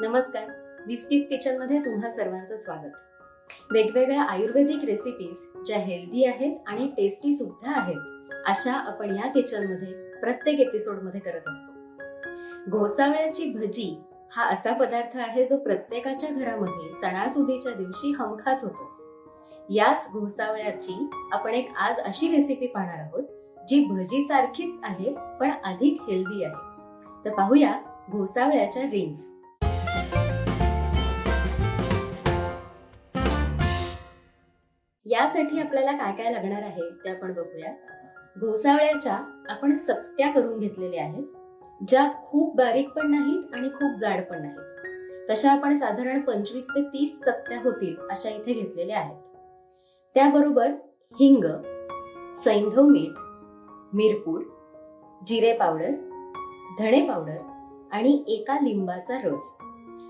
नमस्कार. विस्कीज किचनमध्ये तुम्हा सर्वांचं स्वागत. वेगवेगळ्या आयुर्वेदिक रेसिपीज ज्या हेल्दी आहेत आणि टेस्टी सुद्धा आहेत अशा आपण या किचनमध्ये प्रत्येक एपिसोडमध्ये करत असतो. घोसावळ्याची भजी हा असा पदार्थ आहे जो प्रत्येकाच्या घरामध्ये सणासुदीच्या दिवशी हमखास होतो. याच घोसावळ्याची आपण एक आज अशी रेसिपी पाहणार आहोत जी भजी सारखीच आहे पण अधिक हेल्दी आहे. तर पाहूया घोसावळ्याच्या रिंग्स यासाठी आपल्याला काय काय लागणार आहे ते आपण बघूया. घोसावळ्याच्या आपण चकत्या करून घेतलेल्या आहेत ज्या खूप बारीक पण नाहीत आणि खूप जाड पण नाहीत. तशा आपण साधारण पंचवीस ते तीस चकत्या होतील अशा इथे घेतलेल्या आहेत. त्याबरोबर हिंग सैंधव मीठ मिरपूड जिरे पावडर धणे पावडर आणि एका लिंबाचा रस.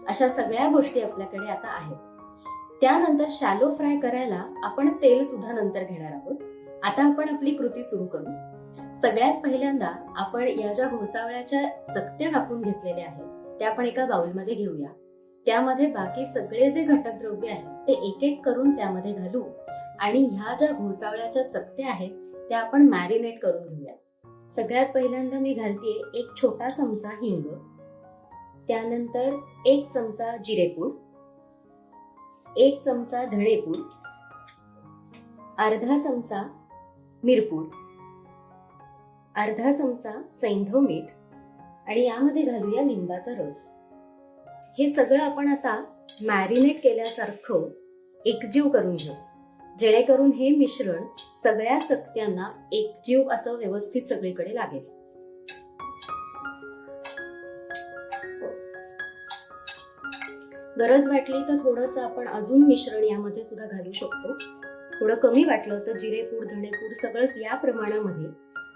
अशा सगळ्या गोष्टी आपल्याकडे आता आहेत. त्यानंतर शॅलो फ्राय करायला आपण तेल सुद्धा नंतर घेणार आहोत. आता आपण आपली कृती सुरू करू. सगळ्यात पहिल्यांदा आपण या ज्या घोसावळ्याच्या चकत्या कापून घेतलेल्या आहेत त्या आपण एका बाउलमध्ये घेऊया. त्यामध्ये बाकी सगळे जे घटक द्रव्य आहेत ते एक एक करून त्यामध्ये घालू आणि ह्या ज्या घोसावळ्याच्या चकत्या आहेत त्या आपण मॅरिनेट करून घेऊया. सगळ्यात पहिल्यांदा मी घालतेय एक छोटा चमचा हिंग. त्यानंतर एक चमचा जिरेपूड. एक चमचा धणेपूड अर्धा चमचा मिरपूड अर्धा चमचा सैंधव मीठ आणि यामध्ये घालूया लिंबाचा रस. हे सगळं आपण आता मॅरिनेट केल्यासारखं एकजीव करून घेऊ जेणेकरून हे मिश्रण सगळ्या चकत्यांना एकजीव असं व्यवस्थित सगळीकडे लागेल. गरज वाटली तर थोडंसं आपण अजून मिश्रण यामध्ये सुद्धा घालू शकतो. थोडं कमी वाटलं तर जिरेपूड धणेपूड सगळंच या प्रमाणामध्ये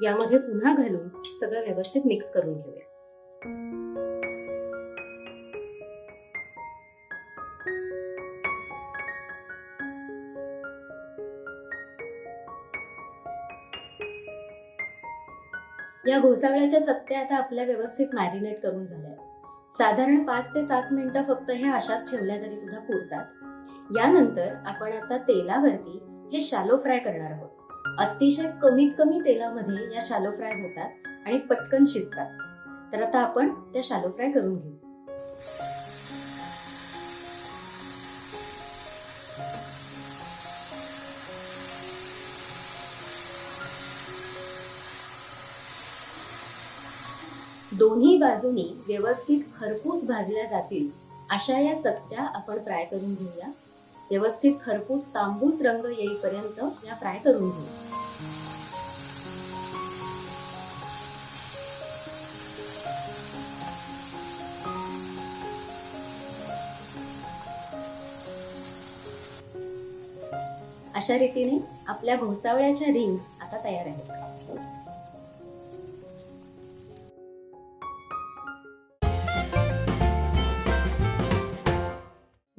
यामध्ये पुन्हा घालून सगळं व्यवस्थित मिक्स करून घेऊया. या घोसाळ्याच्या चकत्या आता आपल्या व्यवस्थित मॅरिनेट करून झाल्या. साधारण पाच ते सात मिनिटं फक्त हे अशाच ठेवल्या तरी सुद्धा पुरतात. यानंतर आपण आता तेलावरती हे शालो फ्राय करणार आहोत. अतिशय कमीत कमी तेलामध्ये या शालो फ्राय होतात आणि पटकन शिजतात. तर आता आपण त्या शालो फ्राय करून घेऊ. दोन्ही बाजूनी व्यवस्थित खरपूस भाजल्या जातील. अशा या चकत्या आपण फ्राय करून घेऊया. व्यवस्थित खरपूस तांबूस रंग येईपर्यंत या फ्राय करून घेऊ. अशा रीतीने आपल्या घोसावळ्याच्या रिंग्स आता तयार आहेत.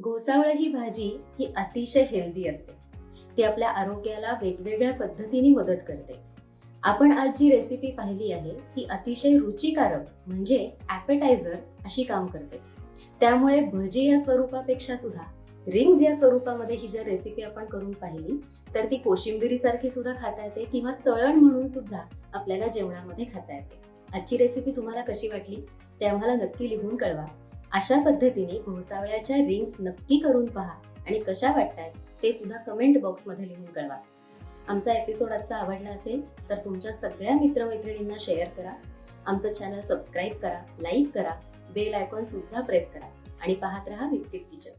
घोसावळ ही भाजी ही अतिशय हेल्दी असते. ती आपल्या आरोग्याला वेगवेगळ्या पद्धतीने मदत करते. आपण आज जी रेसिपी पाहिली आहे ती अतिशय रुचिकारक म्हणजे ॲपेटायझर अशी काम करते. त्यामुळे भजी या स्वरूपापेक्षा सुद्धा रिंग्स या स्वरूपामध्ये ही जर रेसिपी आपण करून पाहिली तर ती कोशिंबिरीसारखी सुद्धा खाता येते किंवा तळण म्हणून सुद्धा आपल्याला जेवणामध्ये खाता येते. आजची रेसिपी तुम्हाला कशी वाटली ते आम्हाला नक्की लिहून कळवा. अशा पद्धतीने घोसावळ्याच्या रिंग्स नक्की करून पहा आणि कशा वाटतायत ते सुद्धा कमेंट बॉक्समध्ये लिहून कळवा. आमचा एपिसोड आजचा आवडला असेल तर तुमच्या सगळ्या मित्रमैत्रिणींना शेअर करा. आमचं चॅनल सबस्क्राईब करा लाईक करा बेल आयकॉन सुद्धा प्रेस करा आणि पाहत रहा बिस्किट किचन